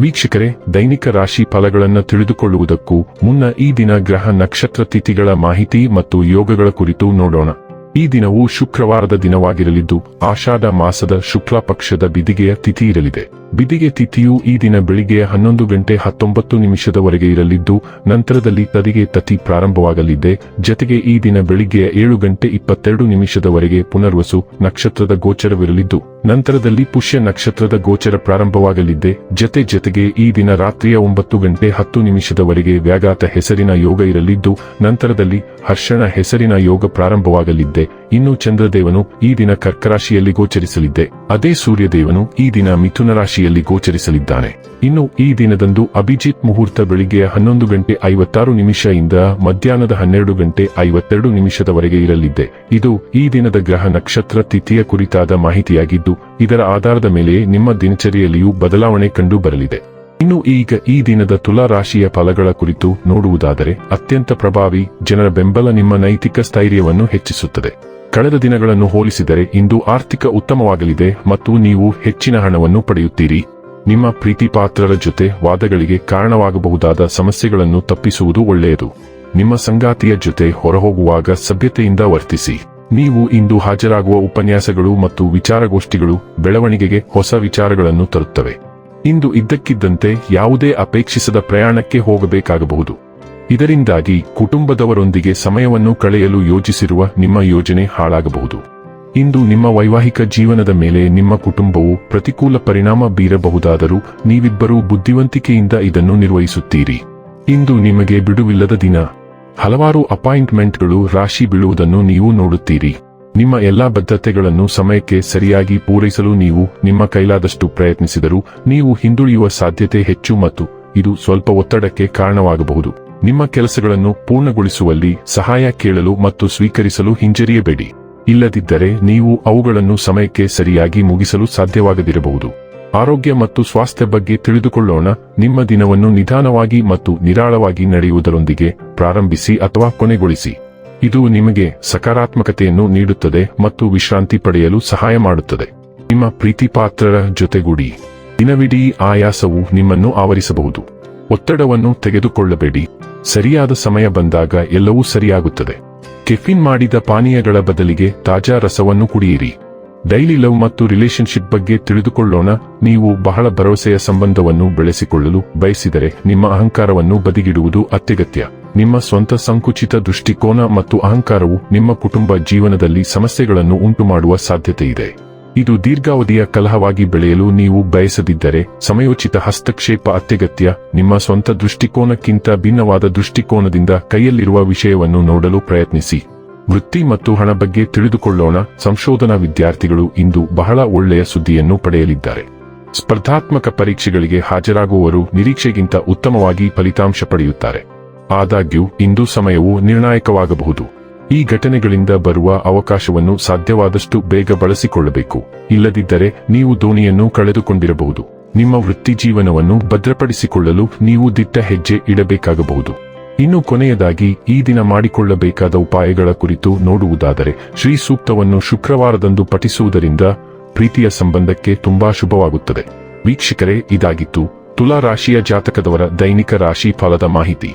ವೀಕ್ಷಕರೇ, ದೈನಿಕ ರಾಶಿ ಫಲಗಳನ್ನು ತಿಳಿದುಕೊಳ್ಳುವುದಕ್ಕೂ ಮುನ್ನ ಈ ದಿನ ಗ್ರಹ ನಕ್ಷತ್ರ ತಿಥಿಗಳ ಮಾಹಿತಿ ಮತ್ತು ಯೋಗಗಳ ಕುರಿತು ನೋಡೋಣ. ಈ ದಿನವು ಶುಕ್ರವಾರದ ದಿನವಾಗಿರಲಿದ್ದು, ಆಷಾಢ ಮಾಸದ ಶುಕ್ಲ ಪಕ್ಷದ ಬಿದಿಗೆಯ ತಿಥಿ ಇರಲಿದೆ. ಬಿದಿಗೆ ತಿಥಿಯು ಈ ದಿನ ಬೆಳಿಗ್ಗೆ ಹನ್ನೊಂದು ಗಂಟೆ ಹತ್ತೊಂಬತ್ತು ನಿಮಿಷದವರೆಗೆ ಇರಲಿದ್ದು, ನಂತರದಲ್ಲಿ ತದಿಗೆ ತತಿ ಪ್ರಾರಂಭವಾಗಲಿದೆ. ಜತೆಗೆ ಈ ದಿನ ಬೆಳಿಗ್ಗೆಯ ಏಳು ಗಂಟೆ ಇಪ್ಪತ್ತೆರಡು ನಿಮಿಷದವರೆಗೆ ಪುನರ್ವಸು ನಕ್ಷತ್ರದ ಗೋಚರವಿರಲಿದ್ದು ನಂತರದಲ್ಲಿ ಪುಷ್ಯ ನಕ್ಷತ್ರದ ಗೋಚರ ಪ್ರಾರಂಭವಾಗಲಿದ್ದೆ ಜತೆ ಜತೆಗೆ ಈ ದಿನ ರಾತ್ರಿಯ ಒಂಬತ್ತು ಗಂಟೆ ಹತ್ತು ನಿಮಿಷದವರೆಗೆ ವ್ಯಾಘಾತ ಹೆಸರಿನ ಯೋಗ ಇರಲಿದ್ದು, ನಂತರದಲ್ಲಿ ಹರ್ಷಣ ಹೆಸರಿನ ಯೋಗ ಪ್ರಾರಂಭವಾಗಲಿದೆ. ಇನ್ನು ಚಂದ್ರದೇವನು ಈ ದಿನ ಕರ್ಕರಾಶಿಯಲ್ಲಿ ಗೋಚರಿಸಲಿದ್ದೆ. ಅದೇ ಸೂರ್ಯದೇವನು ಈ ದಿನ ಮಿಥುನ ರಾಶಿಯಲ್ಲಿ ಗೋಚರಿಸಲಿದ್ದಾನೆ. ಇನ್ನು ಈ ದಿನದಂದು ಅಭಿಜಿತ್ ಮುಹೂರ್ತ ಬೆಳಿಗ್ಗೆ ಹನ್ನೊಂದು ಗಂಟೆ ಐವತ್ತಾರು ನಿಮಿಷ ಇಂದ ಮಧ್ಯಾಹ್ನದ ಹನ್ನೆರಡು ಗಂಟೆ ಐವತ್ತೆರಡು ನಿಮಿಷದವರೆಗೆ ಇರಲಿದ್ದೆ. ಇದು ಈ ದಿನದ ಗ್ರಹ ನಕ್ಷತ್ರ ತಿಥಿಯ ಕುರಿತಾದ ಮಾಹಿತಿಯಾಗಿದ್ದು, ಇದರ ಆಧಾರದ ಮೇಲೆ ನಿಮ್ಮ ದಿನಚರಿಯಲ್ಲಿಯೂ ಬದಲಾವಣೆ ಕಂಡು ಬರಲಿದೆ. ಇನ್ನು ಈಗ ಈ ದಿನದ ತುಲಾ ರಾಶಿಯ ಫಲಗಳ ಕುರಿತು ನೋಡುವುದಾದರೆ, ಅತ್ಯಂತ ಪ್ರಭಾವಿ, ಜನರ ಬೆಂಬಲ ನಿಮ್ಮ ನೈತಿಕ ಸ್ಥೈರ್ಯವನ್ನು ಹೆಚ್ಚಿಸುತ್ತದೆ. ಕಳೆದ ದಿನಗಳನ್ನು ಹೋಲಿಸಿದರೆ ಇಂದು ಆರ್ಥಿಕ ಉತ್ತಮವಾಗಲಿದೆ ಮತ್ತು ನೀವು ಹೆಚ್ಚಿನ ಹಣವನ್ನು ಪಡೆಯುತ್ತೀರಿ. ನಿಮ್ಮ ಪ್ರೀತಿ ಪಾತ್ರರ ಜೊತೆ ವಾದಗಳಿಗೆ ಕಾರಣವಾಗಬಹುದಾದ ಸಮಸ್ಯೆಗಳನ್ನು ತಪ್ಪಿಸುವುದು ಒಳ್ಳೆಯದು. ನಿಮ್ಮ ಸಂಗಾತಿಯ ಜೊತೆ ಹೊರಹೋಗುವಾಗ ಸಭ್ಯತೆಯಿಂದ ವರ್ತಿಸಿ. ನೀವು ಇಂದು ಹಾಜರಾಗುವ ಉಪನ್ಯಾಸಗಳು ಮತ್ತು ವಿಚಾರಗೋಷ್ಠಿಗಳು ಬೆಳವಣಿಗೆಗೆ ಹೊಸ ವಿಚಾರಗಳನ್ನು ತರುತ್ತವೆ. ಇಂದು ಇದ್ದಕ್ಕಿದ್ದಂತೆ ಯಾವುದೇ ಅಪೇಕ್ಷಿಸದ ಪ್ರಯಾಣಕ್ಕೆ ಹೋಗಬೇಕಾಗಬಹುದು. ಇದರಿಂದಾಗಿ ಕುಟುಂಬದವರೊಂದಿಗೆ ಸಮಯವನ್ನು ಕಳೆಯಲು ಯೋಜಿಸಿರುವ ನಿಮ್ಮ ಯೋಜನೆ ಹಾಳಾಗಬಹುದು. ಇಂದು ನಿಮ್ಮ ವೈವಾಹಿಕ ಜೀವನದ ಮೇಲೆ ನಿಮ್ಮ ಕುಟುಂಬವು ಪ್ರತಿಕೂಲ ಪರಿಣಾಮ ಬೀರಬಹುದಾದರೂ ನೀವಿಬ್ಬರೂ ಬುದ್ಧಿವಂತಿಕೆಯಿಂದ ಇದನ್ನು ನಿರ್ವಹಿಸುತ್ತೀರಿ. ಇಂದು ನಿಮಗೆ ಬಿಡುವಿಲ್ಲದ ದಿನ. ಹಲವಾರು ಅಪಾಯಿಂಟ್ಮೆಂಟ್ಗಳು ರಾಶಿ ಬೀಳುವುದನ್ನು ನೀವು ನೋಡುತ್ತೀರಿ. ನಿಮ್ಮ ಎಲ್ಲಾ ಬದ್ಧತೆಗಳನ್ನು ಸಮಯಕ್ಕೆ ಸರಿಯಾಗಿ ಪೂರೈಸಲು ನೀವು ನಿಮ್ಮ ಕೈಲಾದಷ್ಟು ಪ್ರಯತ್ನಿಸಿದರೂ ನೀವು ಹಿಂದುಳಿಯುವ ಸಾಧ್ಯತೆ ಹೆಚ್ಚು ಮತ್ತು ಇದು ಸ್ವಲ್ಪ ಒತ್ತಡಕ್ಕೆ ಕಾರಣವಾಗಬಹುದು. ನಿಮ್ಮ ಕೆಲಸಗಳನ್ನು ಪೂರ್ಣಗೊಳಿಸುವಲ್ಲಿ ಸಹಾಯ ಕೇಳಲು ಮತ್ತು ಸ್ವೀಕರಿಸಲು ಹಿಂಜರಿಯಬೇಡಿ. ಇಲ್ಲದಿದ್ದರೆ ನೀವು ಅವುಗಳನ್ನು ಸಮಯಕ್ಕೆ ಸರಿಯಾಗಿ ಮುಗಿಸಲು ಸಾಧ್ಯವಾಗದಿರಬಹುದು. ಆರೋಗ್ಯ ಮತ್ತು ಸ್ವಾಸ್ಥ್ಯ ಬಗ್ಗೆ ತಿಳಿದುಕೊಳ್ಳೋಣ. ನಿಮ್ಮ ದಿನವನ್ನು ನಿಧಾನವಾಗಿ ಮತ್ತು ನಿರಾಳವಾಗಿ ನಡೆಯುವುದರೊಂದಿಗೆ ಪ್ರಾರಂಭಿಸಿ ಅಥವಾ ಕೊನೆಗೊಳಿಸಿ. ಇದು ನಿಮಗೆ ಸಕಾರಾತ್ಮಕತೆಯನ್ನು ನೀಡುತ್ತದೆ ಮತ್ತು ವಿಶ್ರಾಂತಿ ಪಡೆಯಲು ಸಹಾಯ ಮಾಡುತ್ತದೆ. ನಿಮ್ಮ ಪ್ರೀತಿಪಾತ್ರರ ಜೊತೆಗೂಡಿ. ದಿನವಿಡೀ ಆಯಾಸವು ನಿಮ್ಮನ್ನು ಆವರಿಸಬಹುದು. ಒತ್ತಡವನ್ನು ತೆಗೆದುಕೊಳ್ಳಬೇಡಿ. ಸರಿಯಾದ ಸಮಯ ಬಂದಾಗ ಎಲ್ಲವೂ ಸರಿಯಾಗುತ್ತದೆ. ಕೆಫಿನ್ ಮಾಡಿದ ಪಾನೀಯಗಳ ಬದಲಿಗೆ ತಾಜಾ ರಸವನ್ನು ಕುಡಿಯಿರಿ. ಡೈಲಿ ಲವ್ ಮತ್ತು ರಿಲೇಶನ್ಶಿಪ್ ಬಗ್ಗೆ ತಿಳಿದುಕೊಳ್ಳೋಣ. ನೀವು ಬಹಳ ಭರವಸೆಯ ಸಂಬಂಧವನ್ನು ಬೆಳೆಸಿಕೊಳ್ಳಲು ಬಯಸಿದರೆ ನಿಮ್ಮ ಅಹಂಕಾರವನ್ನು ಬದಿಗಿಡುವುದು ಅತ್ಯಗತ್ಯ. ನಿಮ್ಮ ಸ್ವಂತ ಸಂಕುಚಿತ ದೃಷ್ಟಿಕೋನ ಮತ್ತು ಅಹಂಕಾರವು ನಿಮ್ಮ ಕುಟುಂಬ ಜೀವನದಲ್ಲಿ ಸಮಸ್ಯೆಗಳನ್ನು ಉಂಟುಮಾಡುವ ಸಾಧ್ಯತೆಯಿದೆ. ಇದು ದೀರ್ಘಾವಧಿಯ ಕಲಹವಾಗಿ ಬೆಳೆಯಲು ನೀವು ಬಯಸದಿದ್ದರೆ ಸಮಯೋಚಿತ ಹಸ್ತಕ್ಷೇಪ ಅತ್ಯಗತ್ಯ. ನಿಮ್ಮ ಸ್ವಂತ ದೃಷ್ಟಿಕೋನಕ್ಕಿಂತ ಭಿನ್ನವಾದ ದೃಷ್ಟಿಕೋನದಿಂದ ಕೈಯಲ್ಲಿರುವ ವಿಷಯವನ್ನು ನೋಡಲು ಪ್ರಯತ್ನಿಸಿ. ವೃತ್ತಿ ಮತ್ತು ಹಣ ಬಗ್ಗೆ ತಿಳಿದುಕೊಳ್ಳೋಣ. ಸಂಶೋಧನಾ ವಿದ್ಯಾರ್ಥಿಗಳು ಇಂದು ಬಹಳ ಒಳ್ಳೆಯ ಸುದ್ದಿಯನ್ನು ಪಡೆಯಲಿದ್ದಾರೆ. ಸ್ಪರ್ಧಾತ್ಮಕ ಪರೀಕ್ಷೆಗಳಿಗೆ ಹಾಜರಾಗುವವರು ನಿರೀಕ್ಷೆಗಿಂತ ಉತ್ತಮವಾಗಿ ಫಲಿತಾಂಶ ಪಡೆಯುತ್ತಾರೆ. ಆದಾಗ್ಯೂ, ಇಂದು ಸಮಯವು ನಿರ್ಣಾಯಕವಾಗಬಹುದು. ಈ ಘಟನೆಗಳಿಂದ ಬರುವ ಅವಕಾಶವನ್ನು ಸಾಧ್ಯವಾದಷ್ಟು ಬೇಗ ಬಳಸಿಕೊಳ್ಳಬೇಕು. ಇಲ್ಲದಿದ್ದರೆ ನೀವು ದೋಣಿಯನ್ನು ಕಳೆದುಕೊಂಡಿರಬಹುದು. ನಿಮ್ಮ ವೃತ್ತಿ ಜೀವನವನ್ನು ಭದ್ರಪಡಿಸಿಕೊಳ್ಳಲು ನೀವು ದಿಟ್ಟ ಹೆಜ್ಜೆ ಇಡಬೇಕಾಗಬಹುದು. ಇನ್ನು ಕೊನೆಯದಾಗಿ, ಈ ದಿನ ಮಾಡಿಕೊಳ್ಳಬೇಕಾದ ಉಪಾಯಗಳ ಕುರಿತು ನೋಡುವುದಾದರೆ, ಶ್ರೀ ಸೂಕ್ತವನ್ನು ಶುಕ್ರವಾರದಂದು ಪಠಿಸುವುದರಿಂದ ಪ್ರೀತಿಯ ಸಂಬಂಧಕ್ಕೆ ತುಂಬಾ ಶುಭವಾಗುತ್ತದೆ. ವೀಕ್ಷಕರೇ, ಇದಾಗಿತ್ತು ತುಲಾ ರಾಶಿಯ ಜಾತಕದವರ ದೈನಿಕ ರಾಶಿ ಫಲದ ಮಾಹಿತಿ.